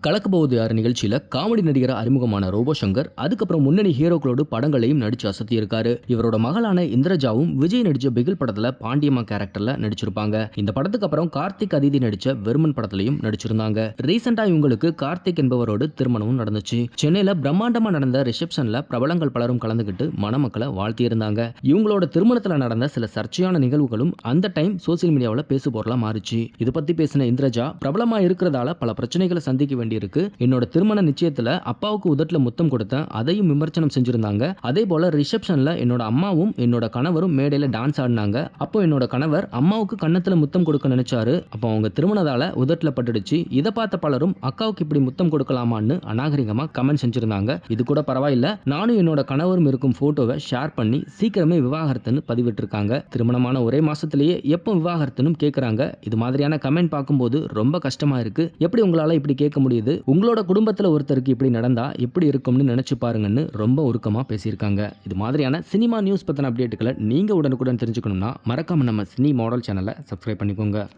கலக்க போவது யார் நிகழ்ச்சியில காமெடி நடிகர் அறிமுகமான ரோபோ சங்கர் அதுக்கப்புறம் முன்னணி ஹீரோக்களோடு படங்களையும் நடிச்சு அசத்தி இருக்காரு இவரோட மகளான இந்திரஜாவும் விஜய் நடிச்ச பிகில் படத்துல பாண்டியம்மா கேரக்டர்ல நடிச்சிருப்பாங்க. இந்த படத்துக்கு அப்புறம் கார்த்திக் அதிதி நடிச்ச வெர்மன் படத்திலையும் நடிச்சிருந்தாங்க. ரீசெண்டா இவங்களுக்கு கார்த்திக் என்பவரோடு திருமணமும் நடந்துச்சு. சென்னையில பிரம்மாண்டமா நடந்த ரிசப்ஷன்ல பிரபலங்கள் பலரும் கலந்துக்கிட்டு மணமக்களை வாழ்த்தியிருந்தாங்க. இவங்களோட திருமணத்துல நடந்த சில சர்ச்சையான நிகழ்வுகளும் அந்த டைம் சோசியல் மீடியாவில் பேசு பொருளா மாறிச்சு. இது பத்தி பேசின இந்திரஜா பிரபலமா இருக்கிறதால பல பிரச்சனைகளை சந்திக்க வேண்டியிருக்கு. என்னோட திருமண நிச்சயத்துல அப்பாவுக்கு உதட்டுல முத்தம் கொடுத்தேன். அதையும் விமர்சனம் செஞ்சிருந்தாங்க. அதே போல ரிசப்ஷன்ல என்னோட அம்மாவும் என்னோட கணவரும் மேடையில டான்ஸ் ஆடினாங்க. அப்போ என்னோட கணவர் அம்மாவுக்கு கன்னத்துல முத்தம் கொடுக்க நினைச்சாரு. அப்போ அவங்க திருமணதால உதட்டுல பட்டுடுச்சு. இதை பார்த்த பலரும் அக்காவுக்கு இப்படி முத்தம் கொடுக்கலாமான்னு அநாகரிகமா கமெண்ட் செஞ்சிருந்தாங்க. இது கூட பரவாயில்ல. நானும் என்னோட கணவரும் இருக்கும் போட்டோவை ஷேர் பண்ணி சீக்கிரமே விவாகரத்துன்னு பதிவிட்டிருக்காங்க. திருமணமான ஒரே மாசத்திலேயே எப்போ விவாகரத்துன்னு கேட்குறாங்க இது மாதிரியான கமெண்ட் பார்க்கும்போது ரொம்ப கஷ்டமா இருக்கு. எப்படி உங்களால இப்படி கேட்க முடியும் முடியுது உங்களோட குடும்பத்தில் ஒருத்தருக்கு இப்படி நடந்தா எப்படி இருக்கும்னு நினைச்சு பாருங்கன்னு ரொம்ப உருக்கமாக பேசியிருக்காங்க. இது மாதிரியான சினிமா நியூஸ் பற்றின அப்டேட்டுகளை நீங்கள் உடனுக்குடன் தெரிஞ்சுக்கணும்னா மறக்காமல் நம்ம சினி மாடல் சேனலை சப்ஸ்கிரைப் பண்ணிக்கோங்க.